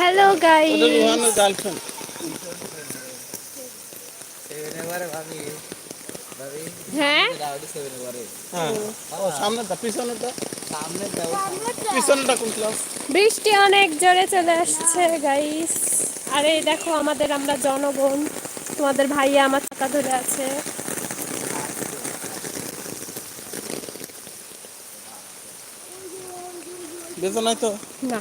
Hello guys হ্যাঁ হ্যাঁ কোন ক্লাস বৃষ্টি অনেক জোরে চলে আসছে গাইস আরে দেখো আমাদের আমরা জনগণ। তোমাদের ভাইয়া আমার চাকা ধরে আছে। বেতন নাই তো? না।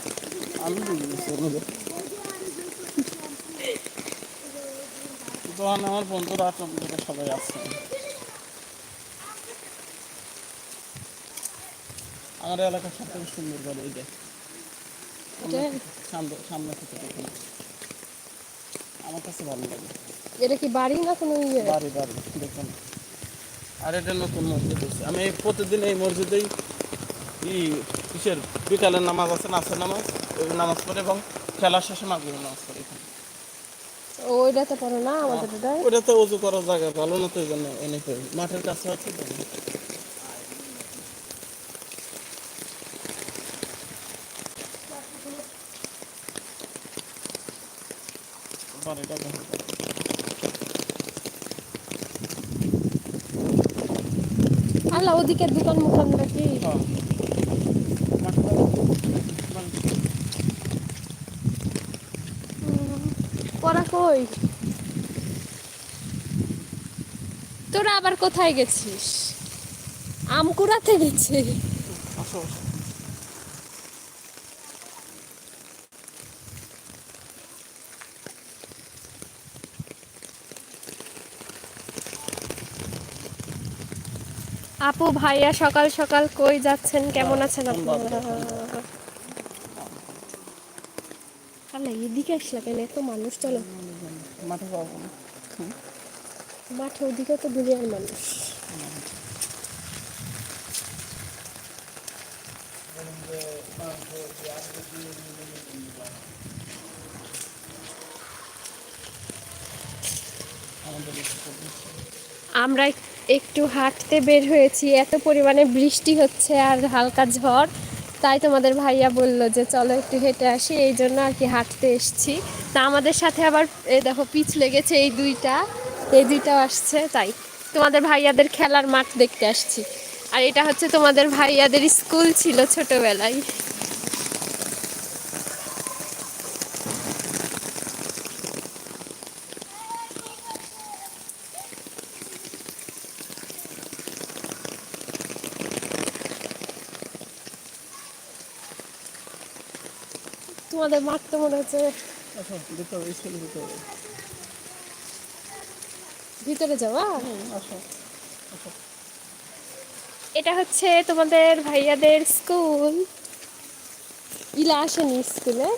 দোকানে আমার বন্ধুরা আপনাদের সবাই আছে। আমার এলাকার সব থেকে সুন্দর করে এই সামনে সামনে থেকে দেখুন। আমার কাছে ভালো লাগে। এটা কি বাড়ি না কোনো ইয়ে? বাড়ি বাড়ি দেখুন। আর এটা নতুন মসজিদ হয়েছে। আমি প্রতিদিন এই মসজিদেই ই কিসের বিকালের নামাজ আছে নাচের নামাজ। নামাজ পড়ে এবং খেলার শেষে মাগরিব নামাজ পড়ে এখানে। ওইটাতে পড়ো না আমাদের এটা ওটা তো উজু করার জায়গা ভালো না তো এই জন্য এনে করি। মাঠের কাছে আছে তো বাড়িটা আল্লাহ ওদিকে দোকান মুখান নাকি হ্যাঁ। মাঠটা বাড়ি। পড়া কই? তোরা আবার কোথায় গেছিস? আমকুড়াতে গেছে। আসো, আসো। আপু ভাইয়া সকাল সকাল কই যাচ্ছেন? কেমন আছেন ধন্যবাদ। আপনারা এদিকে আসলা কেন? এত মানুষ চলো। মাঠে পাবো না। মাঠে ওদিকে তো দুনিয়ার মানুষ। আমরা একটু হাঁটতে বের হয়েছি, এত পরিমাণে বৃষ্টি হচ্ছে আর হালকা ঝড়। তাই তোমাদের ভাইয়া বলল যে চলো একটু হেঁটে আসি, এই জন্য আর কি হাঁটতে এসছি। তা আমাদের সাথে আবার এই দেখো, পিচ লেগেছে এই দুইটা, এই দুইটাও আসছে, তাই। তোমাদের ভাইয়াদের খেলার মাঠ দেখতে আসছি। আর এটা হচ্ছে তোমাদের ভাইয়াদের স্কুল ছিল ছোটবেলায়। তোমাদের মাঠ তো মনে হচ্ছে ভিতরে যাওয়া এটা হচ্ছে তোমাদের ভাইয়াদের স্কুল। ইলা আসেনি স্কুলে?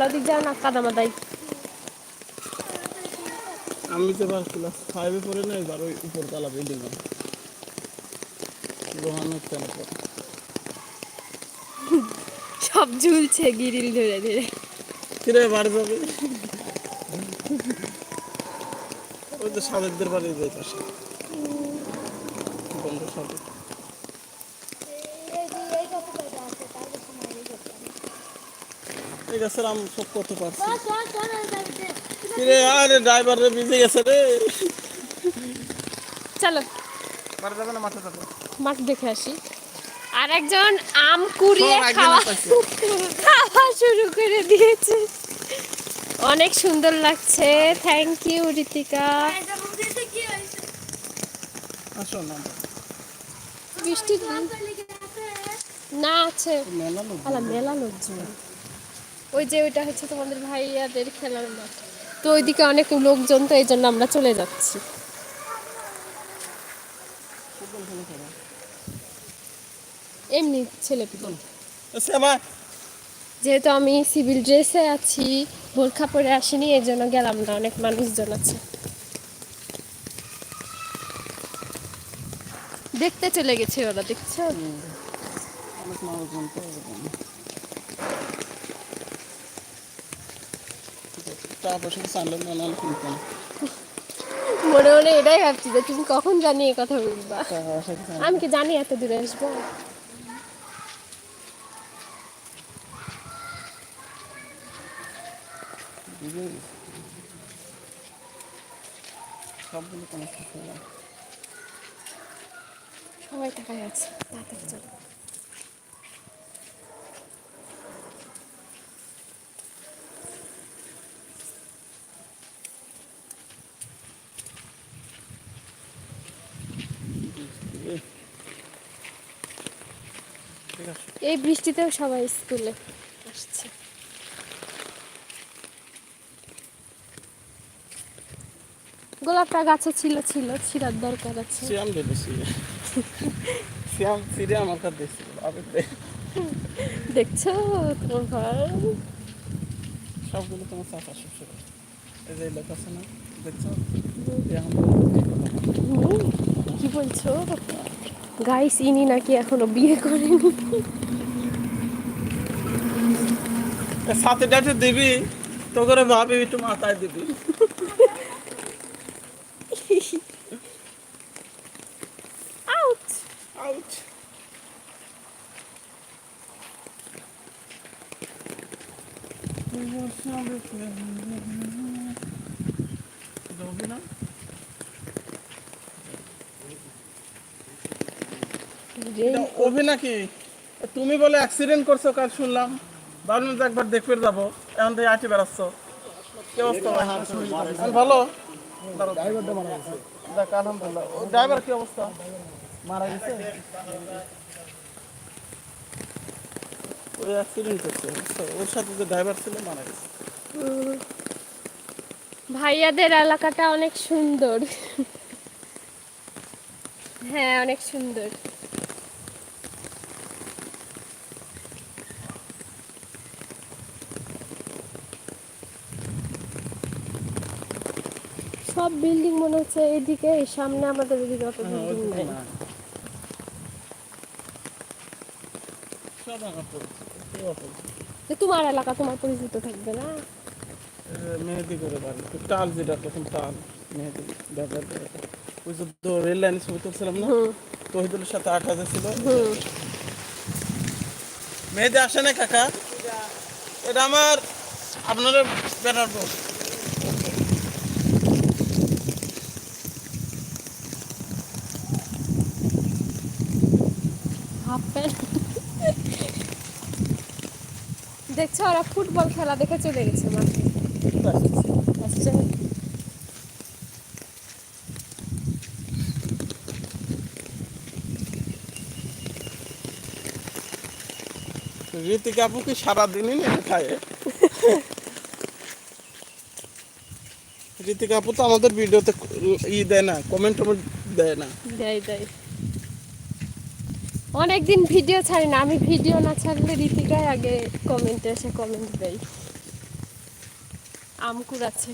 লদি যাও না কাদামাদাই আমি তো ক্লাস ফাইভে পড়ে না এবার ওই উপর তালা বিল্ডিং কেন পড়ে। সব ঝুলছে গিরিল ধরে ধরে। কিরে বাড়ি যাবে? ওই তো সাদেকদের বাড়ি যাই পাশে। ঠিক আছে আম সব করতে পারছি। আরে ড্রাইভার রে ভিজে গেছে রে। চলো। বাড়ি যাবে না মাঠে যাবে? মাঠ দেখে আসি। আর একজন আম কুড়িয়ে খাওয়া খাওয়া শুরু করে দিয়েছে। অনেক সুন্দর লাগছে। থ্যাংক ইউ ঋতিকা না বৃষ্টি না আছে। মেলা লোক আলা মেলা লোকজন ওই যে ওইটা হচ্ছে তোমাদের ভাইয়াদের খেলার মাঠ। তো ওইদিকে অনেক লোকজন তো এই জন্য আমরা চলে যাচ্ছি। এমনি ছেলে যেহেতু আমি সিভিল ড্রেসে আছি বোরখা পরে আসিনি এই জন্য গেলাম না অনেক মানুষজন আছে। দেখতে চলে গেছে ওরা দেখছ? অনেক মানুষজন তো এরকম। মনে মনে এটাই ভাবছি, যে তুমি কখন জানি এই কথা বলবা। আমি কি জানি এত দূরে আসব? সবাই টাকায় আছে। তাড়াতাড়ি চলো এই। ঠিক আছে এই বৃষ্টিতেও সবাই স্কুলে আসছে। গোলাপটা গাছে ছিল ছিল ছিঁড়ার দরকার আছে। শ্যাম দিয়েছি শ্যাম ফিরে আমার কাছে দিয়েছিল দেখছ তোমার ঘর? সবগুলো তোমার চাপা শ্বশুর। এই যে লোক আছে না দেখছ? কি বলছো? গাইস ইনি নাকি এখনও বিয়ে করেনি। এ সাথে ডাটে দিবি তো করে ভাবি একটু মাথায় দিবি। আউট আউট না এটা অভি নাকি তুমি বলে অ্যাক্সিডেন্ট করছ কাল শুনলাম। ভাবলাম যে একবার দেখবে যাব। এখন থেকে আটি বেড়াচ্ছ। কি অবস্থা? ভালো? দেখ আলহামদুলিল্লাহ। ও ড্রাইভার কি অবস্থা? মারা গেছে? ওই অ্যাক্সিডেন্ট করছে ওর সাথে যে ড্রাইভার ছিল মারা গেছে। ভাইয়াদের এলাকাটা অনেক সুন্দর। হ্যাঁ অনেক সুন্দর। সব বিল্ডিং মনে হচ্ছে এদিকে এই সামনে আমাদের এদিকে অত বিল্ডিং নেই। তোমার এলাকা তোমার পরিচিত থাকবে না। মেহেদি করে পারি টাল যেটা প্রথম টাল মেহেদি ব্যবহার করে। ওই যে তো রেল লাইনে ছবি তুলছিলাম না? তহিদুলের সাথে আট হাজার ছিল। মেহেদি আসে না কাকা? এটা আমার আপনারা বেড়াবো হাফ প্যান্ট দেখছ ওরা ফুটবল খেলা দেখে চলে গেছে মাঠে ঋতিক আপু কি সারাদিনই নেমে খায়? ঋতিক আপু তো আমাদের ভিডিওতে ই দেয় না কমেন্ট টমেন্ট দেয় না। দেয় দেয়। অনেকদিন ভিডিও ছাড়ি না আমি ভিডিও না ছাড়লে রীতিকায় আগে কমেন্টে এসে কমেন্ট দেয়। আমকুর আছে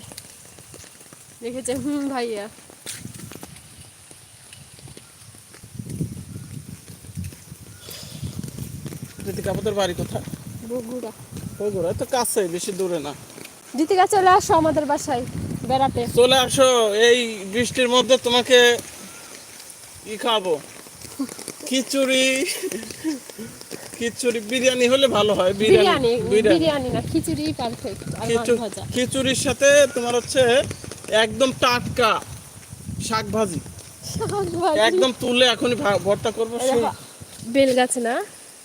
দেখেছে হুম ভাইয়া। ঋতিক আপুদের বাড়ি কোথায়? বগুড়া। ঘোরা তো কাছে বেশি দূরে না। চলে আসো আমাদের বাসায় বেড়াতে। চলে আসো এই বৃষ্টির মধ্যে তোমাকে ই খাব। খিচুড়ি খিচুড়ি বিরিয়ানি হলে ভালো হয় বিরিয়ানি বিরিয়ানি না খিচুড়ি পারফেক্ট খিচুড়ির সাথে তোমার হচ্ছে একদম টাটকা শাক ভাজি। একদম তুলে এখনই ভর্তা করব বেল গাছ না?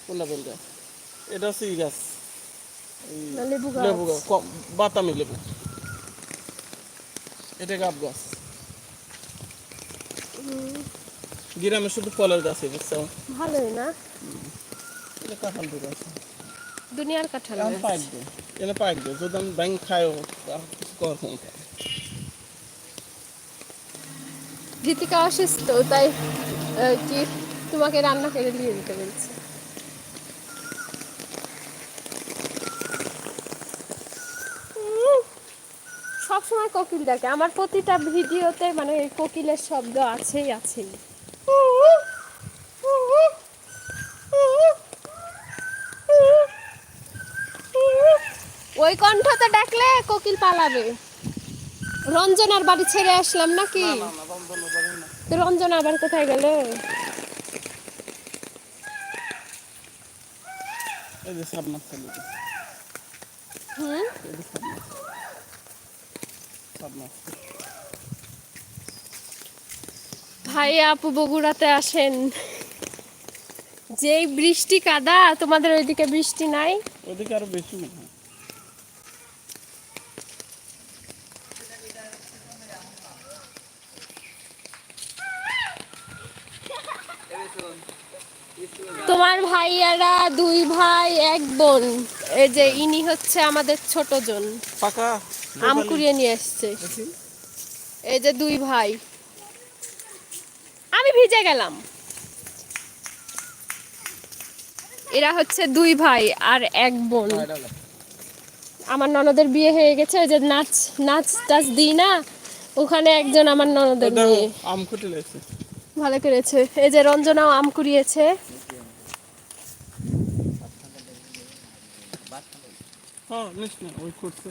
কোনটা বলতে এটা হচ্ছে ই গাছ। লেবু লেবু গাছ গাছ বাতামি লেবু। এটা গাব গাছ। গ্রামে শুধু ফলের গাছই বুঝছ? ভালোই না? এটা কাঁঠাল দুটো আছে। দুনিয়ার কাঁঠাল গাছ। পাইক দে এনে পাইক দে যদি আমি ব্যাংক খাইও আর কিছু করার ক্ষমতা। গীতিকা অসুস্থ তাই কি তোমাকে রান্না করে দিয়ে দিতে বলছে। সবসময় কোকিল দেখে। আমার প্রতিটা ভিডিওতে মানে কোকিলের শব্দ আছেই আছেই। ওই কণ্ঠতে ডাকলে কোকিল পালাবে। রঞ্জনার বাড়ি ছেড়ে আসলাম নাকি? রঞ্জন আবার কোথায় গেল? ভাই আপু বগুড়াতে আসেন। যেই বৃষ্টি কাদা তোমাদের ওইদিকে বৃষ্টি নাই? ওদিকে আরও বেশি মনে হয় তোমার ভাইয়ারা দুই ভাই এক বোন। এই যে ইনি হচ্ছে আমাদের ছোট জন পাকা? আম কুড়িয়ে নিয়ে দেখি। এই যে দুই ভাই। আমি ভিজে গেলাম। এরা হচ্ছে দুই ভাই আর এক বোন। আমার ননদের বিয়ে হয়ে গেছে ওই যে নাচ নাচ টাচ দিই না ওখানে একজন আমার ননদের মেয়ে আম ভালো করেছে। এই যে রঞ্জনাও আম কুড়িয়েছে। হ্যাঁ নিস না। ওই। তো।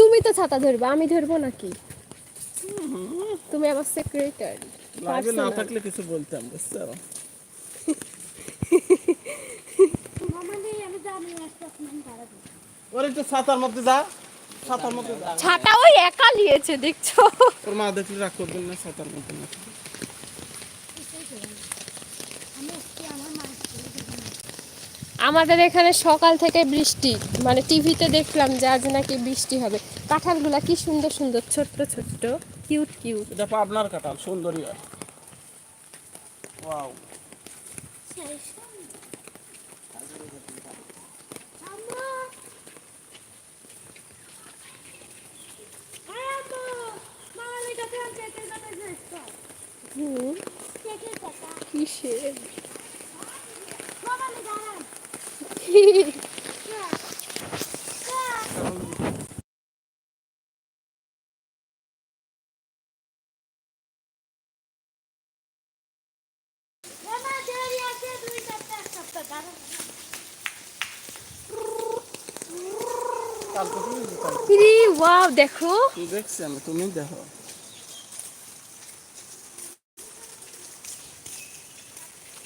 তুমি তো ছাতা ধরবে আমি ধরবো নাকি? তুমি আমার সেক্রেটারি লাগে না থাকলে কিছু বলতাম বুঝছ? ওর একটু ছাতার মধ্যে যা ছাতার মধ্যে ছাতা ওই একা নিয়েছে দেখছ? তোর মা দেখলে রাগ করবেন না ছাতার মধ্যে না। আমাদের এখানে সকাল থেকে বৃষ্টি মানে টিভিতে দেখলাম যে আজ নাকি বৃষ্টি হবে কাঁঠালগুলা কি সুন্দর সুন্দর ছোট্ট ছোট্ট কিউট কিউট এটা পাবনার কাঁঠাল সুন্দরী আর ওয়াও হুম কিসের কালকে তুমি কাল ইরি ওয়াও দেখো। দেখছি আমি? তুমি দেখো।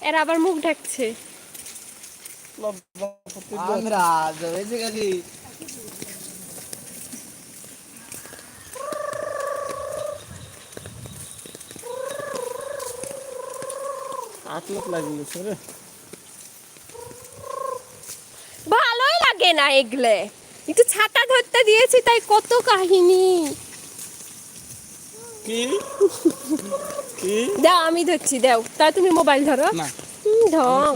এরা আবার মুখ ঢাকছে। আমরা ধরেছে খালি আটলত লাগিয়ে গেছে রে ভালোই লাগে না এগুলে। একটু ছাতা ধরতে দিয়েছি তাই কত কাহিনী। কি? কি? দাও আমি ধরছি দাও। তাই তুমি মোবাইল ধরো। না। ঢং।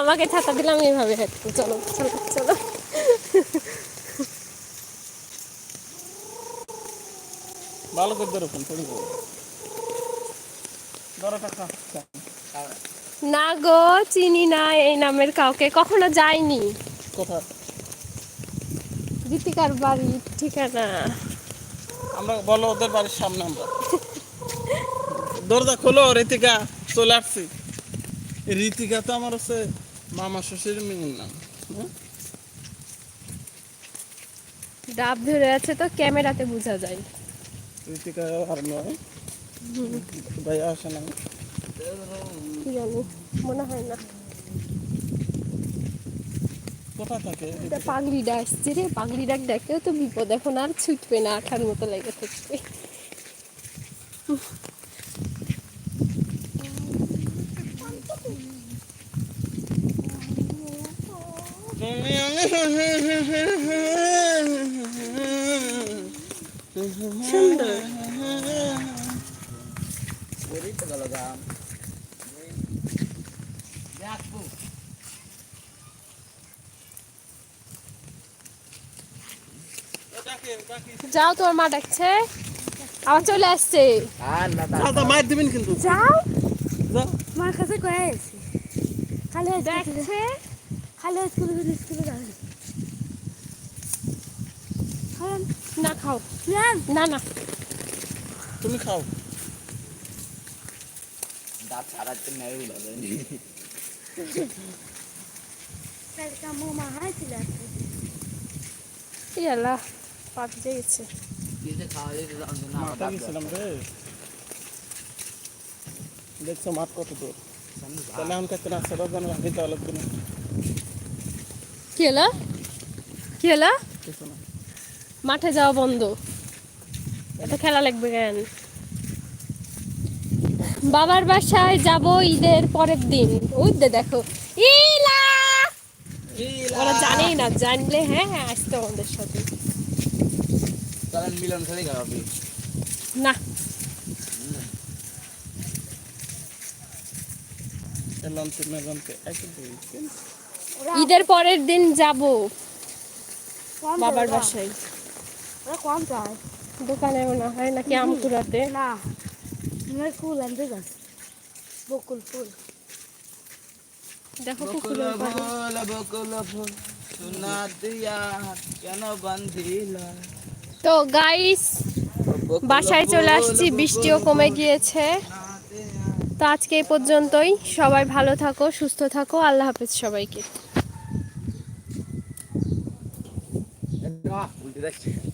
আমাকে ছাতা দিলাম এইভাবে চলো চলো চলো। ভালো করে ধরো পড়ে। না গো চিনি না এই নামের কাউকে। কখনো যাইনি। কোথায়? গীতিকার বাড়ি ঠিকানা। আমরা বলো ওদের বাড়ির সামনে আমরা। দরজা খোলো রীতিকা চলে আসছি। রীতিকা তো আমার হচ্ছে মামা শ্বশুর মেয়ের নাম হ্যাঁ? ডাব ধরে আছে তো ক্যামেরাতে বোঝা যায়। রীতিকা আর নয়। ভাইয়া আসে না জানি মনে হয় না। থাকে পাগড়িটা আসছে রে পাগড়িটা দেখেও তো বিপদ এখন আর ছুটবে না আঠার মতো লেগে থাকবে। সুন্দর যাও তোমার মা ডাকছে। আবার চলে আসছে। আর না দাদা মার দিবেন কিন্তু। যাও। যাও। মার কাছে কয়ে আছে খালি দেখছে। খালি স্কুলে স্কুলে যাবে। না খাও। না। না তুমি খাও। দাঁত ছাড়াতে নেই আজকে ইয়ালা পাক রে। দেখছ মাঠ কত দূর? তাহলে এখন কাছে রাস্তা বাগান ভাবি দেওয়া লাগবে না কি কি মাঠে যাওয়া বন্ধ। এত খেলা লাগবে কেন? বাবার বাসায় যাব ঈদের পরের দিন। ওই দেখো ইলা! ওরা জানেই না জানলে হ্যাঁ হ্যাঁ আসতো আমাদের সাথে। মিলন খেলে না। ওরা ঈদের পরের দিন যাব। বাবার বাসায়। ওরা কম চায়। দোকানে মনে হয় নাকি আমকুরাতে না। ফুল আনতে যাস বকুল ফুল। দেখো বকুল ফুল বকুল ফুল সোনা দিয়া কেন বান্ধিলা? তো গাইস বাসায় চলে আসছি বৃষ্টিও কমে গিয়েছে। তো আজকে এই পর্যন্তই। সবাই ভালো থাকো সুস্থ থাকো। আল্লাহ হাফেজ সবাইকে। দেখছি।